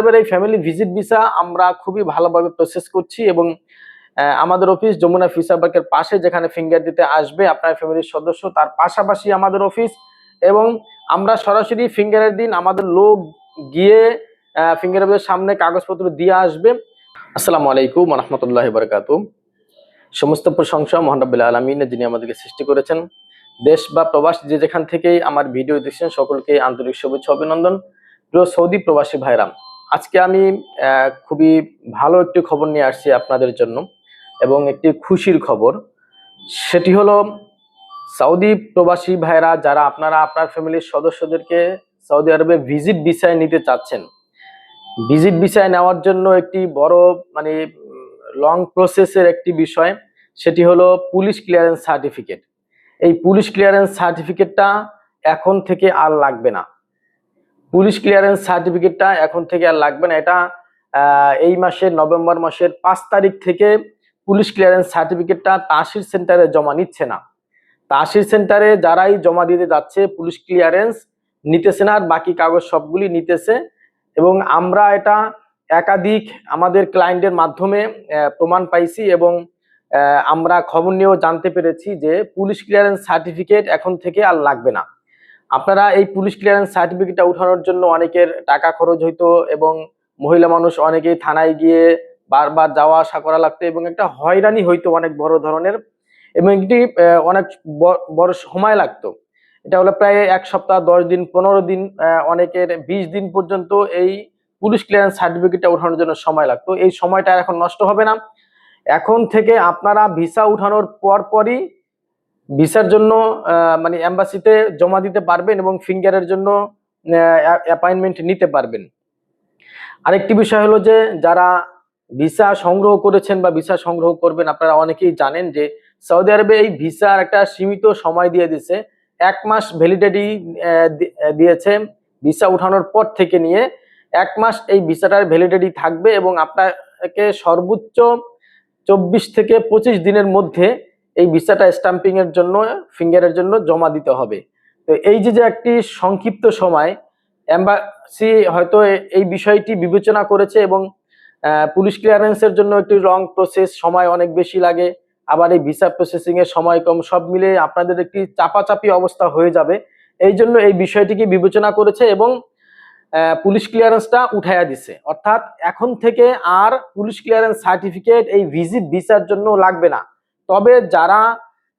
এবার এই family visit visa আমরা খুবই ভালোভাবে প্রসেস করছি এবং আমাদের অফিস যমুনা ফিসা পার্কের পাশে যেখানে ফিঙ্গার দিতে আসবে আপনার ফ্যামিলির সদস্য, তার পাশাপাশি আমাদের অফিস এবং আমরা সরাসরি ফিঙ্গারের দিন আমাদের লোক গিয়ে ফিঙ্গারের সামনে কাগজপত্র দিয়ে আসবে। আসসালামু আলাইকুম রহমতুল্লাহ বরকাত সমস্ত প্রশংসা মোহাম্মবুল্লাহ আলমিন যিনি আমাদেরকে সৃষ্টি করেছেন। দেশ বা প্রবাস যে যেখান থেকেই আমার ভিডিও দেখছেন, সকলকে আন্তরিক শুভেচ্ছা, অভিনন্দন। প্রিয় সৌদি প্রবাসী ভাইরাম আজকে আমি খুবই ভালো একটি খবর নিয়ে আসছি আপনাদের জন্য এবং একটি খুশির খবর। সেটি হলো, সৌদি প্রবাসী ভাইরা যারা আপনারা আপনার ফ্যামিলির সদস্যদেরকে সৌদি আরবে ভিজিট ভিসায় নিতে চাচ্ছেন, ভিজিট ভিসায় নেওয়ার জন্য একটি বড় মানে লং প্রসেসের একটি বিষয়, সেটি হলো পুলিশ ক্লিয়ারেন্স সার্টিফিকেট। এই পুলিশ ক্লিয়ারেন্স সার্টিফিকেটটা এখন থেকে আর লাগবে না। পুলিশ ক্লিয়ারেন্স সার্টিফিকেটটা এখন থেকে আর লাগবে না। এটা এই মাসের নভেম্বর মাসের পাঁচ তারিখ থেকে পুলিশ ক্লিয়ারেন্স সার্টিফিকেটটা তাসির সেন্টারে জমা নিচ্ছে না। তাসির সেন্টারে যারাই জমা দিতে যাচ্ছে, পুলিশ ক্লিয়ারেন্স নিতেছে না আর বাকি কাগজ সবগুলি নিতেছে। এবং আমরা এটা একাধিক আমাদের ক্লায়েন্টের মাধ্যমে প্রমাণ পাইছি এবং আমরা খবর নিয়েও জানতে পেরেছি যে পুলিশ ক্লিয়ারেন্স সার্টিফিকেট এখন থেকে আর লাগবে না। আপনারা এই পুলিশ ক্লিয়ারেন্স সার্টিফিকেটটা উঠানোর জন্য অনেকের টাকা খরচ হইতো এবং মহিলা মানুষ অনেকেই থানায় গিয়ে বারবার যাওয়া আসা করা লাগতো এবং একটা হয়রানি হইতো অনেক বড় ধরনের এবং একটি অনেক বড় সময় লাগতো। এটা হলো প্রায় এক সপ্তাহ, দশ দিন, পনেরো দিন অনেকের বিশ দিন পর্যন্ত এই পুলিশ ক্লিয়ারেন্স সার্টিফিকেটটা ওঠানোর জন্য সময় লাগতো। এই সময়টা এখন নষ্ট হবে না। এখন থেকে আপনারা ভিসা উঠানোর পর পরই ভিসার জন্য মানে এম্বাসিতে জমা দিতে পারবেন এবং ফিঙ্গারের জন্য অ্যাপয়েন্টমেন্ট নিতে পারবেন। আরেকটি বিষয় হলো যে, যারা ভিসা সংগ্রহ করেছেন বা ভিসা সংগ্রহ করবেন, আপনারা অনেকেই জানেন যে, সৌদি আরবে এই ভিসার একটা সীমিত সময় দিয়ে দিছে। এক মাস ভ্যালিডিটি দিয়েছে ভিসা উঠানোর পর থেকে নিয়ে। এক মাস এই ভিসাটার ভ্যালিডিটি থাকবে এবং আপনাকে সর্বোচ্চ চব্বিশ থেকে পঁচিশ দিনের মধ্যে এই ভিসাটা স্টাম্পিং এর জন্য ফিঙ্গারের জন্য জমা দিতে হবে। তো এই যে যে একটি সংক্ষিপ্ত সময় এম্বাসি হয়তো এই বিষয়টি বিবেচনা করেছে এবং পুলিশ ক্লিয়ারেন্সের জন্য একটি লং প্রসেস সময় অনেক বেশি লাগে। আবার এই ভিসা প্রসেসিং এর সময় কম, সব মিলে আপনাদের একটি চাপাচাপি অবস্থা হয়ে যাবে। এই জন্য এই বিষয়টিকে বিবেচনা করেছে এবং পুলিশ ক্লিয়ারেন্সটা উঠাইয়া দিছে। অর্থাৎ এখন থেকে আর পুলিশ ক্লিয়ারেন্স সার্টিফিকেট এই ভিজিট ভিসার জন্য লাগবে না। তবে যারা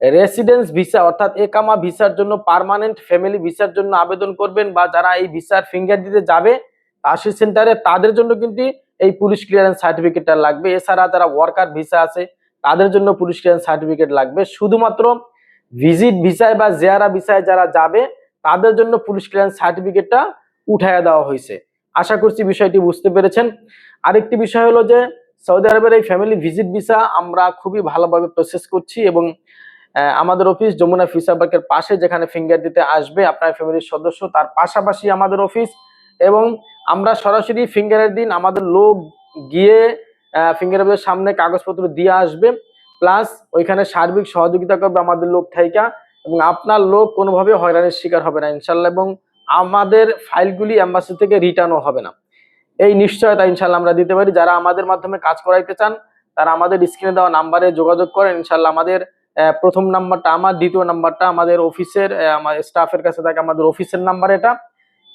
রেসিডেন্স ভিসা অর্থাৎ একামা ভিসার জন্য পার্মানেন্ট ফ্যামিলি ভিসার জন্য আবেদন করবেন বা যারা এই ভিসার ফিঙ্গার দিতে যাবে তাসির সেন্টারে তাদের জন্য কিন্তু এই পুলিশ ক্লিয়ারেন্স সার্টিফিকেটটা লাগবে। এছাড়া যারা ওয়ার্কার ভিসা আছে, তাদের জন্য পুলিশ ক্লিয়ারেন্স সার্টিফিকেট লাগবে। শুধুমাত্র ভিজিট ভিসায় বা জেয়ারা ভিসায় যারা যাবে, তাদের জন্য পুলিশ ক্লিয়ারেন্স সার্টিফিকেটটা উঠাইয়া দেওয়া হয়েছে। আশা করছি বিষয়টি বুঝতে পেরেছেন। আরেকটি বিষয় হলো যে সৌদি আরবের এই ফ্যামিলি ভিজিট ভিসা আমরা খুবই ভালোভাবে প্রসেস করছি এবং আমাদের অফিস যমুনা ফিসা পার্কের পাশে যেখানে ফিঙ্গার দিতে আসবে আপনার ফ্যামিলির সদস্য, তার পাশাপাশি আমাদের অফিস এবং আমরা সরাসরি ফিঙ্গারের দিন আমাদের লোক গিয়ে ফিঙ্গারের সামনে কাগজপত্র দিয়ে আসবে প্লাস ওইখানে সার্বিক সহযোগিতা করবে আমাদের লোক থাইকা এবং আপনার লোক কোনোভাবে হয়রানির শিকার হবে না ইনশাল্লাহ এবং আমাদের ফাইলগুলি অ্যাম্বাসি থেকে রিটার্নও হবে না। এই নিশ্চয়তা ইনশাল্লাহ আমরা দিতে পারি। যারা আমাদের মাধ্যমে কাজ করাইতে চান, তারা আমাদের স্ক্রিনে দেওয়া নাম্বারে যোগাযোগ করেন। ইনশাল্লাহ আমাদের প্রথম নাম্বারটা আমার, দ্বিতীয় নাম্বারটা আমাদের অফিসের আমার স্টাফের কাছে থাকে আমাদের অফিসের নাম্বার এটা।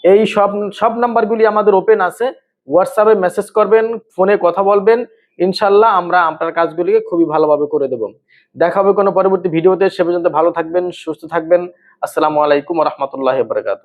এই সব সব নাম্বারগুলি আমাদের ওপেন আছে। হোয়াটসঅ্যাপে মেসেজ করবেন ফোনে কথা বলবেন। ইনশাল্লাহ আমরা আপনার কাজগুলিকে খুবই ভালোভাবে করে দেব। দেখা হবে কোনো পরবর্তী ভিডিওতে। সে পর্যন্ত ভালো থাকবেন, সুস্থ থাকবেন। আসসালামু আলাইকুম রহমতুল্লাহ বরকাত